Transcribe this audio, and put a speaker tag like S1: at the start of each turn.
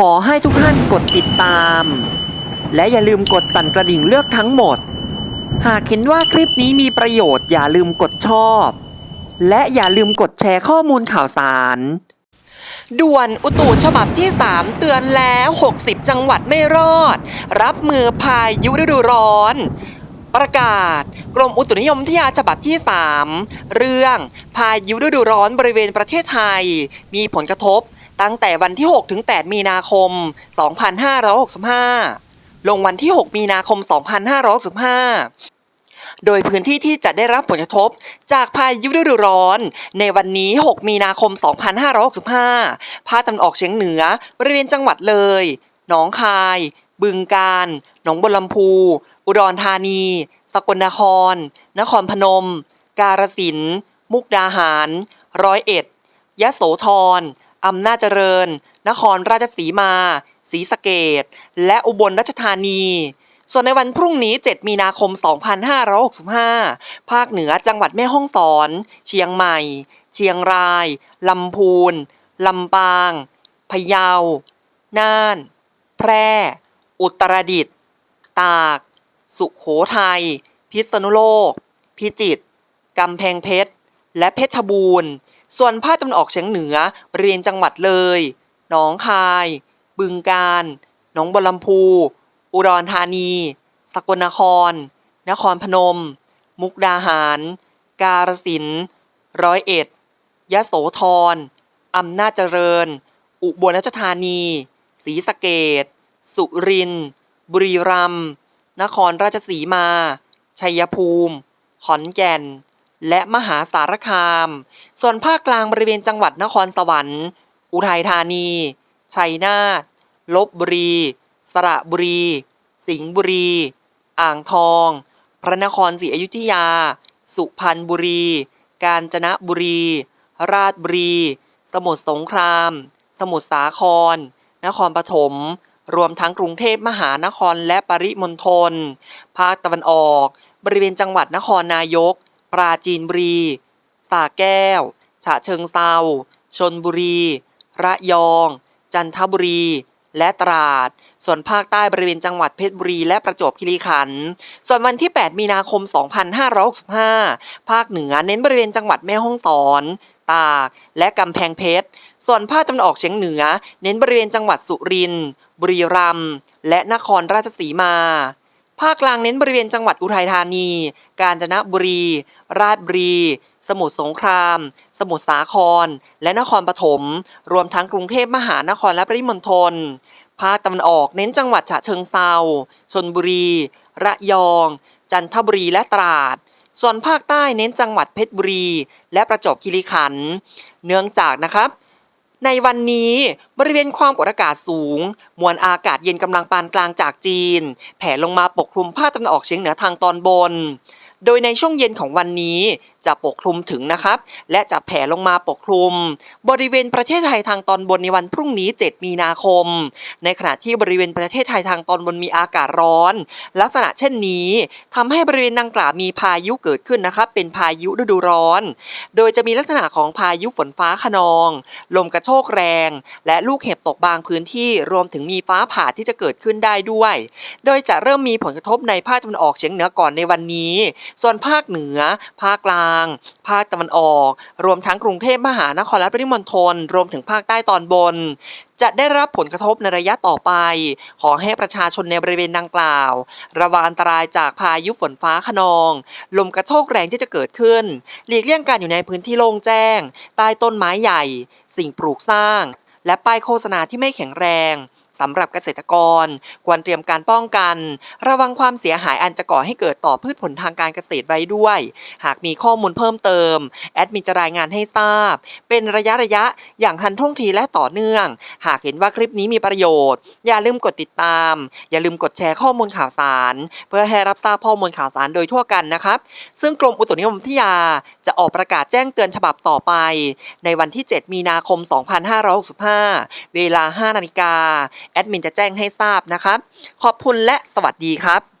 S1: ขอให้ทุกท่านกดติดตาม และอย่าลืมกดสั่นกระดิ่งเลือกทั้งหมด หากเห็นว่าคลิปนี้มีประโยชน์อย่าลืมกดชอบ และอย่าลืมกดแชร์ข้อมูลข่าวสาร ด่วนอุตุฉบับที่ 3 เตือนแล้ว 60 จังหวัดไม่รอด รับมือพายุฤดูร้อน ประกาศ กรมอุตุนิยมวิทยาฉบับที่ 3 เรื่องพายุฤดูร้อนบริเวณประเทศไทย มีผลกระทบ ตั้งแต่วันที่ 6 ถึง 8 มีนาคม 2565 ลงวันที่ 6 มีนาคม 2565 โดยพื้นที่ที่จะได้รับผลกระทบจากพายุฤดูร้อน ในวันนี้ 6 มีนาคม 2565 ภาคตะวันออกเฉียงเหนือบริเวณจังหวัดเลย หนองคาย บึงกาฬ หนองบัวลำพู อุดรธานี สกลนคร นครพนม กาฬสินธุ์ มุกดาหาร ร้อยเอ็ด ยะโสธร อำนาจเจริญ นครราชสีมาศรีสะเกดและอุบลราชธานี ส่วนในวันพรุ่งนี้ 7 มีนาคม 2565 ภาคเหนือจังหวัดแม่ฮ่องสอน เชียงใหม่ เชียงราย ลำพูน ลำปาง พะเยา น่าน แพร่ อุตรดิตถ์ ตาก สุขโขทัย พิษณุโลก พิจิตร กำแพงเพชร และเพชรบูรณ์ ส่วนภาคตะวันออกเฉียงเหนือ บริเวณจังหวัดเลย หนองคาย บึงกาฬ หนองบัวลำพู อุดรธานี สกลนคร นครพนม มุกดาหาร กาฬสินธุ์ร้อยเอ็ด ยะโสธร อำนาจเจริญ อุบลราชธานีศรีสะเกดสุรินทร์บุรีรัมย์ นครราชสีมา ชัยภูมิ ขอนแก่น และมหาสารคาม ส่วนภาคกลางบริเวณจังหวัดนครสวรรค์ อุทัยธานี ชัยนาท ลบบุรี สระบุรี สิงห์บุรี อ่างทอง พระนครศรีอยุธยา สุพรรณบุรี กาญจนบุรี ราชบุรี สมุทรสงคราม สมุทรสาคร นครปฐม รวมทั้งกรุงเทพมหานครและปริมณฑล ภาคตะวันออก บริเวณจังหวัดนครนายก ปราจีนบุรีสระแก้ว ฉะเชิงเซาชนบุรี ระยอง จันทบุรี และตราด ส่วนภาคใต้บริเวณจังหวัดเพชรบุรี และประจวบคีรีขันธ์ ส่วนวันที่ 8 มีนาคม 2565 ภาคเหนือเน้นบริเวณจังหวัดแม่ฮ่องสอนตากและกำแพงเพชร ส่วนภาคตะวันออกเฉียงเหนือ เน้นบริเวณจังหวัดสุรินทร์ บุรีรัมย์ และนครราชสีมา ภาคกลางเน้นบริเวณจังหวัดอุทัยธานี กาญจนบุรี ราชบุรี สมุทรสงคราม สมุทรสาคร และนครปฐม รวมทั้งกรุงเทพมหานครและปริมณฑล ภาคตะวันออกเน้นจังหวัดฉะเชิงเซา ชนบุรี ระยอง จันทบุรีและตราด ส่วนภาคใต้เน้นจังหวัดเพชรบุรี และประจวบคีรีขันธ์ เนื่องจากนะครับ ในวันนี้บริเวณความกดอากาศสูง มวลอากาศเย็นกำลังปานกลางจากจีน แผ่ลงมาปกคลุมภาคตะวันออกเฉียงเหนือทางตอนบน โดยในช่วงเย็นของวันนี้ จะปกคลุมถึงนะครับ และจะแผ่ลงมาปกคลุม บริเวณประเทศไทยทางตอนบนในวันพรุ่งนี้ 7 มีนาคม ในขณะที่บริเวณประเทศไทยทางตอนบนมีอากาศร้อน ลักษณะเช่นนี้ทำให้บริเวณดังกล่าวมีพายุเกิดขึ้นนะครับ เป็นพายุฤดูร้อน โดยจะมีลักษณะของพายุฝนฟ้าขนอง ลมกระโชกแรง และลูกเห็บตกบางพื้นที่รวมถึงมีฟ้าผ่าที่จะเกิดขึ้นได้ด้วย โดยจะเริ่มมีผลกระทบในภาคตะวันออกเฉียงเหนือก่อนในวันนี้ ส่วนภาคเหนือ ภาคกลาง ภาคตะวันออก รวมทั้งกรุงเทพมหานครและปริมณฑลรวมถึงภาคใต้ตอนบน จะได้รับผลกระทบในระยะต่อไป ขอให้ประชาชนในบริเวณดังกล่าว ระวังอันตรายจากพายุฝนฟ้าขนอง ลมกระโชกแรงที่จะเกิดขึ้น หลีกเลี่ยงการอยู่ในพื้นที่โล่งแจ้ง ใต้ต้นไม้ใหญ่ สิ่งปลูกสร้าง และป้ายโฆษณาที่ไม่แข็งแรง สำหรับเกษตรกร ควรเตรียมการป้องกัน ระวังความเสียหายอันจะก่อให้เกิดต่อพืชผลทางการเกษตรไว้ด้วย หากมีข้อมูลเพิ่มเติม แอดมินจะรายงานให้ทราบ เป็นระยะระยะอย่างทันท่วงทีและต่อเนื่อง หากเห็นว่าคลิปนี้มีประโยชน์ อย่าลืมกดติดตาม อย่าลืมกดแชร์ข้อมูลข่าวสาร เพื่อให้รับทราบข้อมูลข่าวสารโดยทั่วกันนะครับ ซึ่งกรมอุตุนิยมวิทยาจะออกประกาศแจ้งเตือนฉบับต่อไป ในวันที่ 7 มีนาคม 2565 เวลา 5 นาฬิกาแอดมินจะแจ้งให้ทราบนะครับ ขอบคุณและสวัสดีครับ